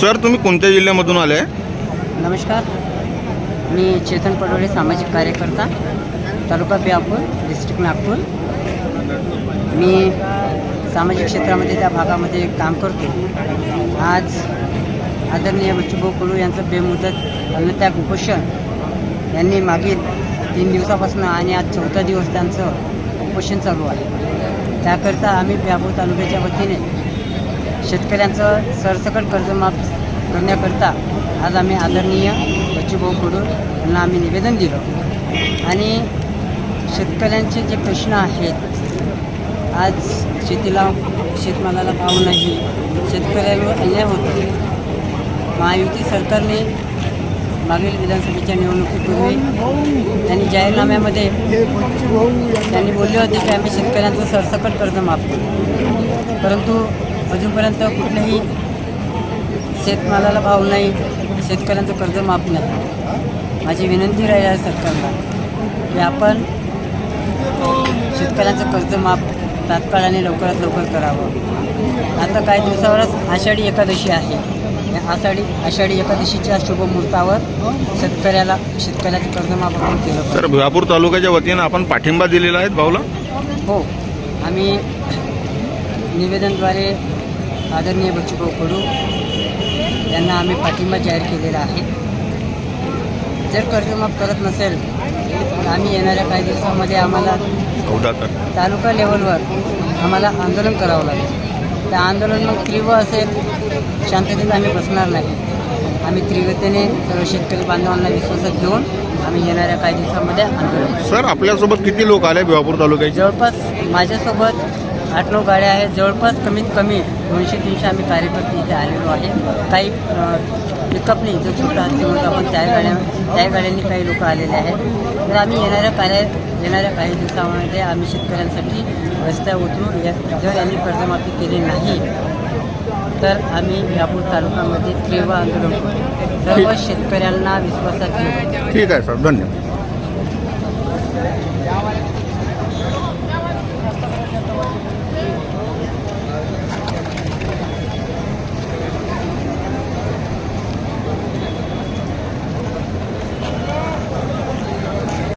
Sir तुम्ही कोणत्या जिल्ह्यामधून आले? नमस्कार. मी चेतन पडोळे सामाजिक कार्यकर्ता तालुका बिहापूर डिस्ट्रिक्ट नागपूर. मी सामाजिक क्षेत्रामध्ये त्या भागामध्ये काम करतो. आज आदरणीय बच्चूभाऊ कडू यांचं बेमुदत अन्नत्याग उपोषण यांनी मागील तीन दिवसापासून आणि आज चौथा दिवस त्यांचं उपोषण चालू आहे. त्याकरता आम्ही बिहापूर तालुक्याच्या वतीने शेतकऱ्यांचं सरसकट कर्जमाफ करण्याकरता आज आम्ही आदरणीय बच्चूभाऊ कडून यांना आम्ही निवेदन दिलं. आणि शेतकऱ्यांचे जे प्रश्न आहेत आज शेतीला शेतमालाला भाव नाही शेतकऱ्यांवर अन्याय होतो महायुती सरकारने मागील विधानसभेच्या निवडणुकीपूर्वी त्यांनी जाहीरनाम्यामध्ये त्यांनी बोलले होते की आम्ही शेतकऱ्यांचं सरसकट कर्ज माफ करू. परंतु अजूनपर्यंत कुठल्याही शेतमालाला भाव नाही शेतकऱ्यांचं कर्ज माफ नाही. माझी विनंती राहील आहे सरकारला की आपण शेतकऱ्यांचं कर्ज माफ तात्काळ आणि लवकरात लवकर करावं. आता काही दिवसावरच आषाढी एकादशी आहे. या आषाढी आषाढी एकादशीच्या शुभमुहूर्तावर शेतकऱ्याला शेतकऱ्याचं कर्जमाफ आपण केलं. सर भिवापूर तालुक्याच्या वतीनं आपण पाठिंबा दिलेला आहे भाऊला? हो. आम्ही निवेदनद्वारे आदरणीय बच्चूभाऊ कडू यांना आम्ही पाठिंबा जाहीर केलेला आहे. जर कर्जमाफ करत नसेल तर आम्ही येणाऱ्या काही दिवसामध्ये आम्हाला तालुका लेवलवर आम्हाला आंदोलन करावं लागेल. त्या आंदोलन मग तीव्र असेल शांततेत आम्ही बसणार नाही. आम्ही तीव्रतेने सर्व शेतकरी बांधवांना विश्वासात घेऊन आम्ही येणाऱ्या काही दिवसामध्ये आंदोलन. सर आपल्यासोबत किती लोक आले भिवापूर तालुक्याचे? जवळपास माझ्यासोबत आठ नऊ गाड्या आहेत. जवळपास कमीत कमी दोनशे तीनशे आम्ही कार्यकर्ते इथे आलेलो आहे. काही पिकअप नाही जो छोटा असल्यामुळे आपण त्या गाड्या त्या गाड्यांनी काही लोक आलेले आहेत. तर आम्ही येणाऱ्या कार्य येणाऱ्या काही दिवसामध्ये आम्ही शेतकऱ्यांसाठी रस्त्यावर उतरू. या- जर यांनी कर्जमाफी केली नाही तर आम्ही यापूर तालुक्यामध्ये तीव्र आंदोलन करू. सर्व शेतकऱ्यांना विश्वासात घेऊ ठीक आहे सर. धन्यवाद.